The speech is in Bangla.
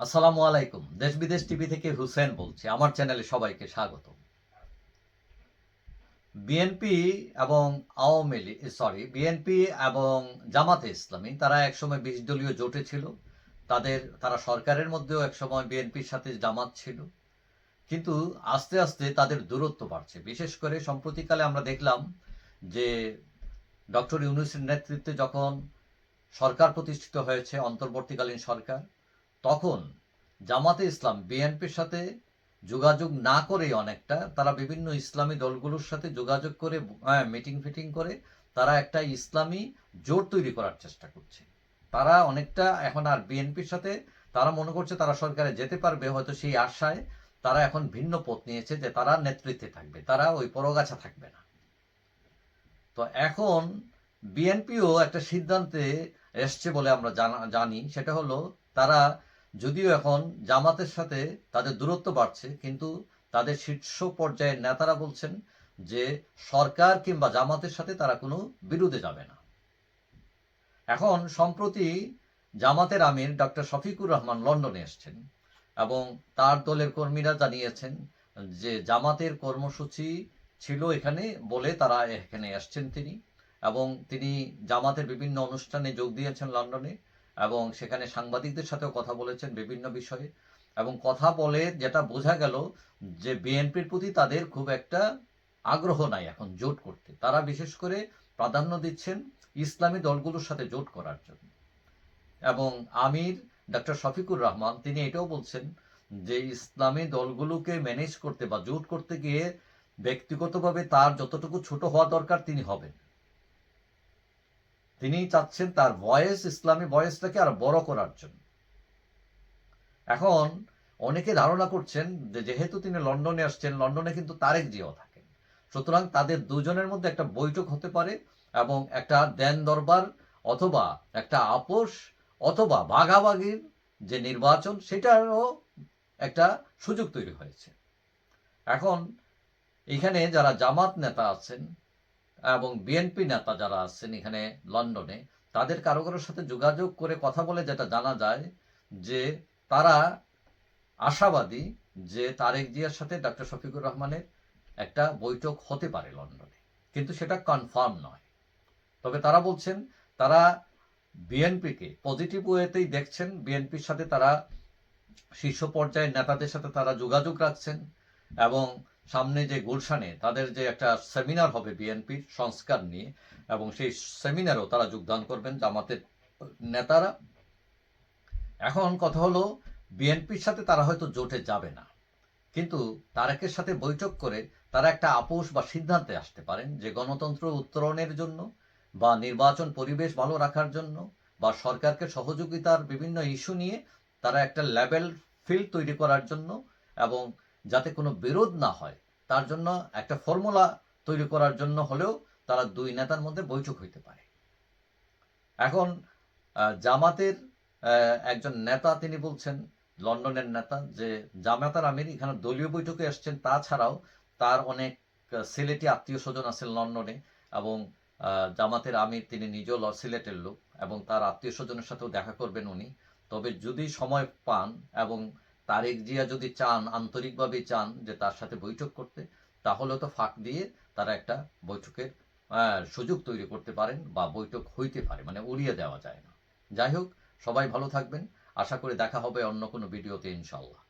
আসসালামু আলাইকুম। দেশ বিদেশ টিভি থেকে হুসেন বলছি। আমার চ্যানেলে সবাইকে স্বাগত। বিএনপি এবং আওয়ামী লীগ সরি বিএনপি এবং জামাতে ইসলামী, তারা একসময় বিশ দলীয় জোটে ছিল। তাদের, তারা সরকারের মধ্যেও একসময় বিএনপির সাথে জামাত ছিল। কিন্তু আস্তে আস্তে তাদের দূরত্ব বাড়ছে। বিশেষ করে সম্প্রতিকালে আমরা দেখলাম যে ডক্টর ইউনুসের নেতৃত্বে যখন সরকার প্রতিষ্ঠিত হয়েছে, অন্তর্বর্তীকালীন সরকার তখন জামাতে ইসলাম, বিএনপির সাথে যোগাযোগ না করে অনেকটা, তারা বিভিন্ন ইসলামী দলগুলোর সাথে যোগাযোগ করে মিটিং ফিটিং করে তারা একটা ইসলামী জোট তৈরি করার চেষ্টা করছে। তারা অনেকটা এখন আর বিএনপির সাথে, তারা মনে করছে তারা সরকারে যেতে পারবে, হয়তো সেই আশায় তারা এখন ভিন্ন পথ নিয়েছে যে তারা নেতৃত্বে থাকবে, তারা ওই পরগাছা থাকবে না। তো এখন বিএনপিও একটা সিদ্ধান্তে এসছে বলে আমরা জানা- জানি, সেটা হলো তারা যদিও এখন জামাতের সাথে তাদের দূরত্ব বাড়ছে, কিন্তু তাদের শীর্ষ পর্যায়ের নেতারা বলছেন যে সরকার কিংবা জামাতের সাথে তারা কোনো বিরোধে যাবে না। এখন সম্প্রতি জামাতের আমির ডক্টর শফিকুর রহমান লন্ডনে এসছেন এবং তার দলের কর্মীরা জানিয়েছেন যে জামাতের কর্মসূচি ছিল এখানে বলে তারা এখানে এসছেন তিনি এবং তিনি জামাতের বিভিন্ন অনুষ্ঠানে যোগ দিয়েছেন লন্ডনে। এবং সেখানে সাংবাদিকদের সাথেও কথা বলেছেন বিভিন্ন বিষয়ে এবং কথা বলে যেটা বোঝা গেল যে বিএনপির প্রতি তাদের খুব একটা আগ্রহ নাই এখন জোট করতে। তারা বিশেষ করে প্রাধান্য দিচ্ছেন ইসলামী দলগুলোর সাথে জোট করার জন্য। এবং আমির ডক্টর শফিকুর রহমান, তিনি এটাও বলছেন যে ইসলামী দলগুলোকে ম্যানেজ করতে বা জোট করতে গিয়ে ব্যক্তিগতভাবে তার যতটুকু ছোট হওয়া দরকার তিনি হবেন। তিনি চাচ্ছেন তার ভয়েস, ইসলামী ভয়েসটাকে আর বড় করার জন্য। এখন অনেকে ধারণা করছেন যে যেহেতু তিনি লন্ডনে আসছেন, লন্ডনে কিন্তু তারেক জিয়াও থাকেন। সুতরাং তাদের দুজনের মধ্যে একটা বৈঠক হতে পারে এবং একটা দেন দরবার অথবা একটা আপোষ অথবা ভাগাভাগির যে নির্বাচন, সেটারও একটা সুযোগ তৈরি হয়েছে। এখন এখানে যারা জামাত নেতা আছেন এবং বিএনপি নেতা যারা আছেন এখানে লন্ডনে, তাদের কারও কারোর সাথে যোগাযোগ করে কথা বলে যেটা জানা যায় যে তারা আশাবাদী যে তারেক জিয়ার সাথে ডক্টর শফিকুর রহমানের একটা বৈঠক হতে পারে লন্ডনে। কিন্তু সেটা কনফার্ম নয়। তবে তারা বলছেন, তারা বিএনপিকে পজিটিভ ওয়েতেই দেখছেন। বিএনপির সাথে তারা শীর্ষ পর্যায়ের নেতাদের সাথে তারা যোগাযোগ রাখছেন এবং সামনে যে গুলশানে তাদের যে একটা সেমিনার হবে বিএনপির সংস্কার নিয়ে, এবং সেই সেমিনারেও তারা যোগদান করবেন জামাতের নেতারা। এখন কথা হলো, বিএনপির সাথে তারা হয়তো জোটে যাবে না, কিন্তু তারেকের সাথে বৈঠক করে তারা একটা আপোষ বা সিদ্ধান্তে আসতে পারেন যে গণতন্ত্র উত্তরণের জন্য বা নির্বাচন পরিবেশ ভালো রাখার জন্য বা সরকারকে সহযোগিতার বিভিন্ন ইস্যু নিয়ে তারা একটা লেভেল ফিল্ড তৈরি করার জন্য এবং যাতে কোনো বিরোধ না হয়, তার জন্য একটা ফর্মুলা তৈরি করার জন্য হলেও তারা দুই নেতার মধ্যে বৈঠক হইতে পারে। এখন জামাতের একজন নেতা তিনি বলছেন, লন্ডনের নেতা, যে জামাতার আমির এখানে দলীয় বৈঠকে এসছেন। তাছাড়াও তার অনেক সিলেটি আত্মীয় স্বজন আছেন লন্ডনে এবং জামাতের আমির তিনি নিজেও সিলেটের লোক এবং তার আত্মীয় স্বজনের সাথেও দেখা করবেন উনি। তবে যদি সময় পান এবং তারেক জিয়া যদি চান, আন্তরিকভাবে চান যে তার সাথে বৈঠক করতে, তাহলে তো ফাঁক দিয়ে তারা একটা বৈঠকের সুযোগ তৈরি করতে পারেন বা বৈঠক হইতে পারে মানে উড়িয়ে দেওয়া যায় না। যাই হোক, সবাই ভালো থাকবেন। আশা করি দেখা হবে অন্য কোনো ভিডিওতে ইনশাল্লাহ